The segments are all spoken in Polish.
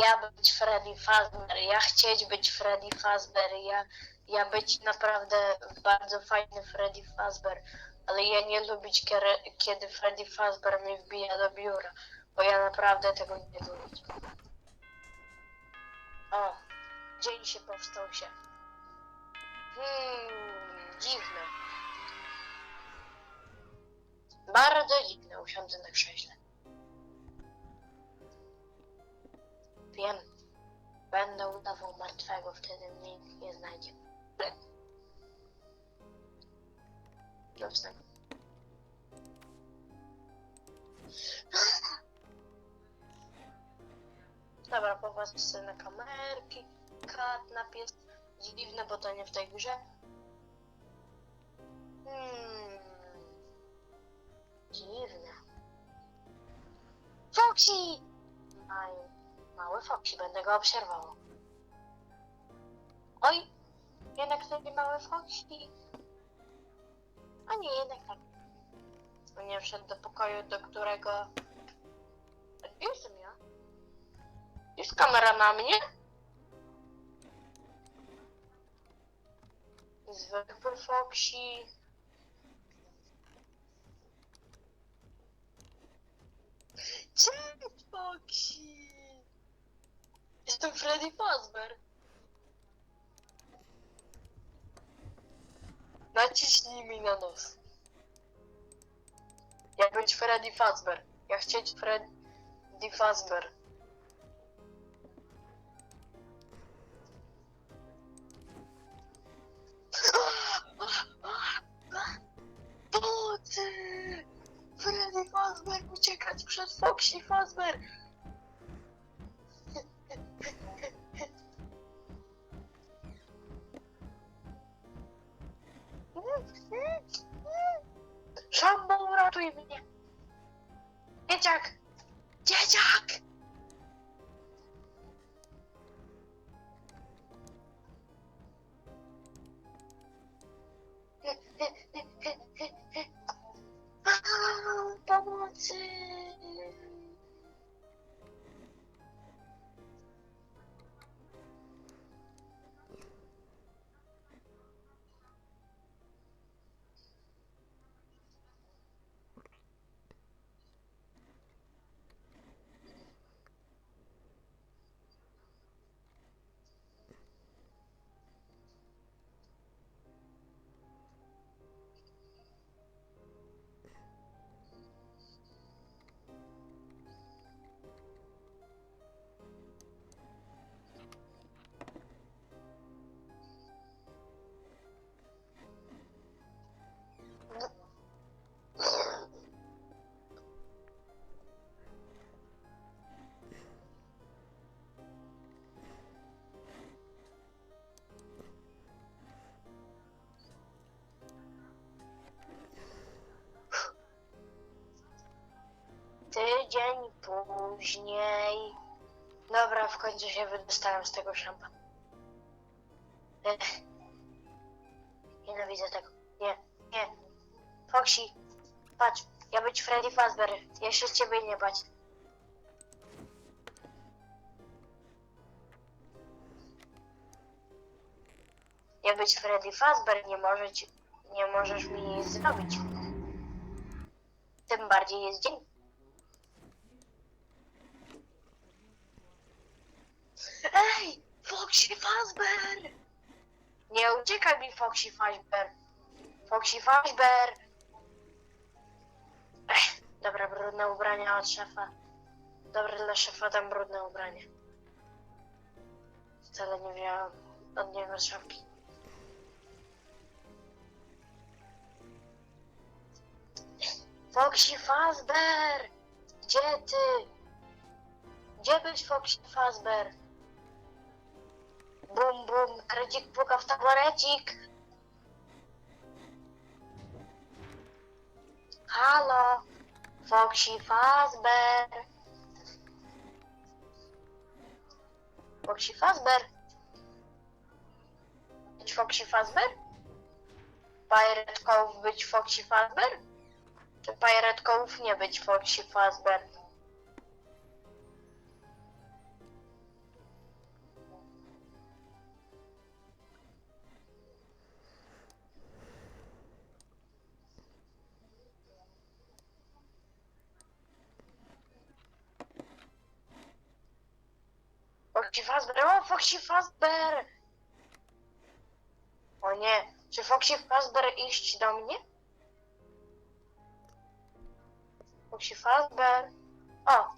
ja być Freddy Fazbear, ja chcieć być Freddy Fazbear, ja, ja być naprawdę bardzo fajny Freddy Fazbear, ale ja nie lubić, kiedy, Freddy Fazbear mnie wbija do biura, bo ja naprawdę tego nie lubię. O, dzień się powstał się. Hmm, dziwne. Bardzo dziwne, usiądę na krześle. Wiem. Będę udawał martwego, wtedy mnie nikt nie znajdzie. Dobrze. Dobra, popatrzcie sobie na kamerki. Katnap jest dziwne, bo to nie w tej grze. Hmm. Dziwne. Foxy! Aj, mały Foxy, będę go obserwował. Oj, jednak to nie mały Foxy. A nie, jednak tak. Nie wszedł do pokoju, do którego... Gdzie jestem ja? Jest kamera na mnie? Zwykły Foxy. Cześć, Foxy! Jestem Freddy Fazbear. Naciśnij mi na nos. Ja być Freddy Fazbear. Ja chcieć Freddy Fazbear. Freddy Fazbear uciekać przed Foxy Fazbear! Szambo, uratuj mnie! Dzieciak! Dzieciak! Tydzień później. Dobra, w końcu się wydostałem z tego szampa. Ech. Nienawidzę tego. Nie, nie. Foxy, patrz, ja być Freddy Fazbear. Ja się z ciebie nie bać. Ja być Freddy Fazbear, nie, może ci, nie możesz mi nic zrobić. Tym bardziej jest dzień. Foxy Fazbear! Nie uciekaj mi, Foxy Fazbear! Foxy Fazbear! Dobra, brudne ubrania od szefa. Dobre dla szefa tam brudne ubranie. Wcale nie wziąłem od niego szafki. Foxy Fazbear! Gdzie ty? Gdzie byś Foxy Fazbear? Bum bum, krecik puka w taborecik. Halo, Foxy Fazbear. Foxy Fazbear. Być Foxy Fazbear? Pirate Cove być Foxy Fazbear? Czy Pirate Cove nie być Foxy Fazbear? Foxy Fazbear, o Foxy Fazbear! O nie, czy Foxy Fazbear iść do mnie? Foxy Fazbear. O,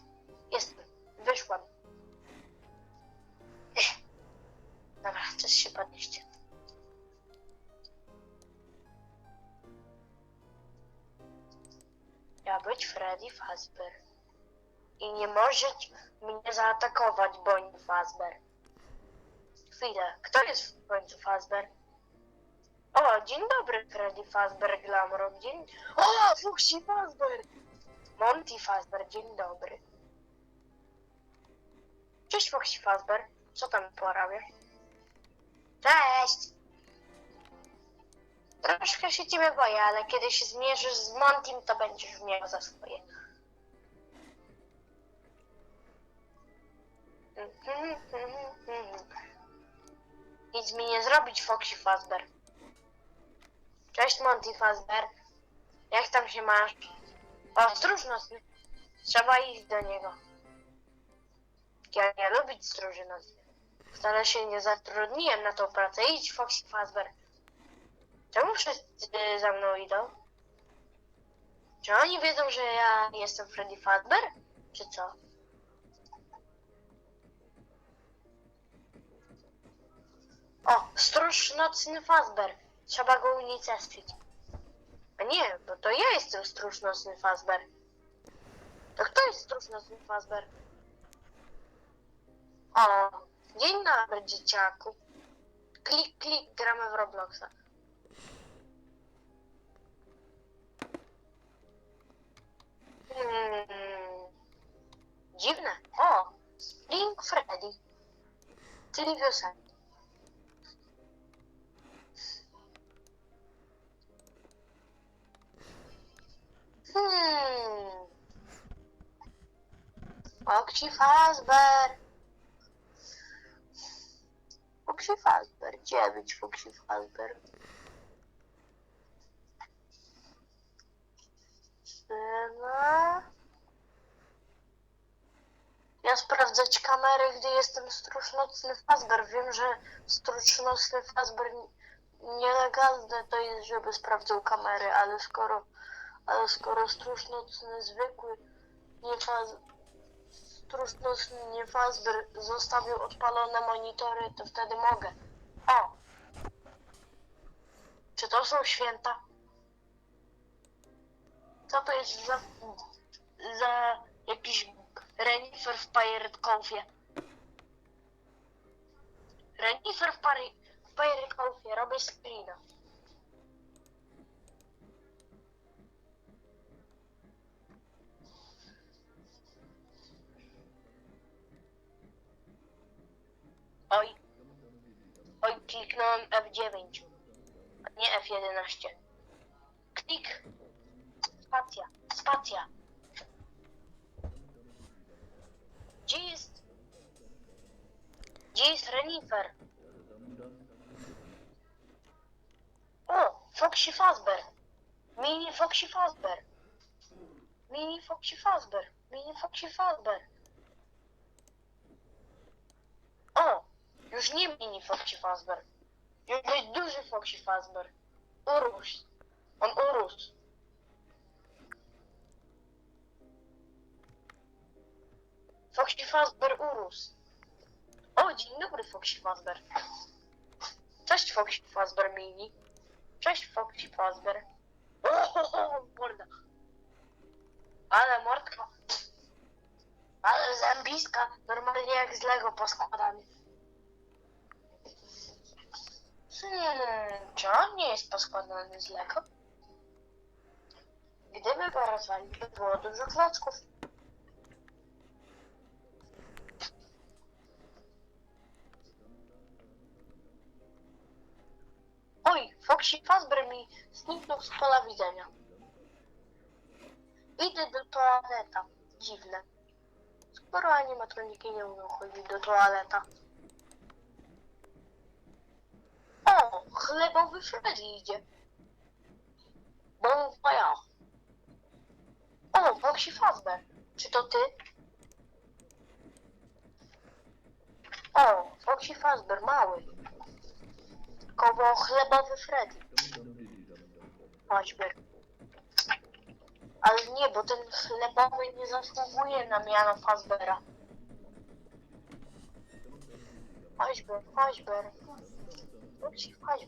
jestem, wyszłam. Ech. Dobra, czas się podnieść. Ja być Freddy Fazbear. I nie możesz mnie zaatakować, Bonnie Fazbear. Chwilę, kto jest w końcu Fazbear? O, dzień dobry, Freddy Fazbear Glamrock. Dzień... O, Fuxi Fazbear! Monty Fazbear, dzień dobry. Cześć, Foxy Fazbear. Co tam porabiasz? Cześć! Troszkę się ciebie boję, ale kiedy się zmierzysz z Montym, to będziesz miał za swoje. Nic mi nie zrobić, Foxy Fazbear. Cześć, Monty Fazbear. Jak tam się masz? O, stróż nocny. Trzeba iść do niego. Ja nie lubię stróży nocnych. Wcale się nie zatrudniłem na tą pracę. Idź, Foxy Fazbear. Czemu wszyscy za mną idą? Czy oni wiedzą, że ja jestem Freddy Fazbear? Czy co? O, stróż nocny Fazbear. Trzeba go unicestwić. A nie, bo to ja jestem stróż nocny Fazbear. To kto jest stróż nocny Fazbear? O, dzień dobry, dzieciaku. Klik, klik, gramy w Robloxa. Hmm. Dziwne. O, Spring Freddy. Czyli wiosenny. Hmm. Foxy Fazbear. Foxy Fazbear. Gdzie być Foxy Fazbear? Syna. Ja sprawdzać kamery, gdy jestem stróż nocny Fazbear. Wiem, że stróż nocny Fazbear n- nielegalne to jest, żeby sprawdzał kamery, ale skoro, ale skoro stróż nocny zwykły nie faz, stróż nocny nie Fazbear zostawił odpalone monitory, to wtedy mogę. O! Czy to są święta? Co to jest za, za jakiś renifer w Pirate Cove'ie? Renifer w, Pari- w Pirate Cove'ie, robię screena. F9. a Nie F11. Klik. Spacja, spacja. Gdzie jest... Gdzie jest Renifer? O, Foxy Fazbear. Mini Foxy Fazbear. Mini Foxy Fazbear. Mini Foxy Fazbear. O, już nie mini Foxy Fazbear. Jest duży Foxy Fazbear. Urósł. On urósł. Foxy Fazbear urósł. O, dzień dobry Foxy Fazbear. Cześć Foxy Fazbear Mini. Cześć Foxy Fazbear. O, morda. Ale mordka. Ale zębiska. Normalnie jak z Lego poskładany. Hmm, czy on nie jest poskładany z Lego? Gdyby go rozwalić, by było dużo klocków. Oj, Foxy Fazbear mi zniknął z pola widzenia. Idę do toaleta. Dziwne. Skoro animatroniki nie umieją chodzić do toaleta. O, chlebowy Freddy idzie. Bon voyage. O, Foxy Fazbear. Czy to ty? Foxy Fazbear, mały. Koło chlebowy Freddy. Fazbear. Ale nie, bo ten chlebowy nie zasługuje na miano Fazbera. Fazbear, Fazbear. Foxy Fazbear.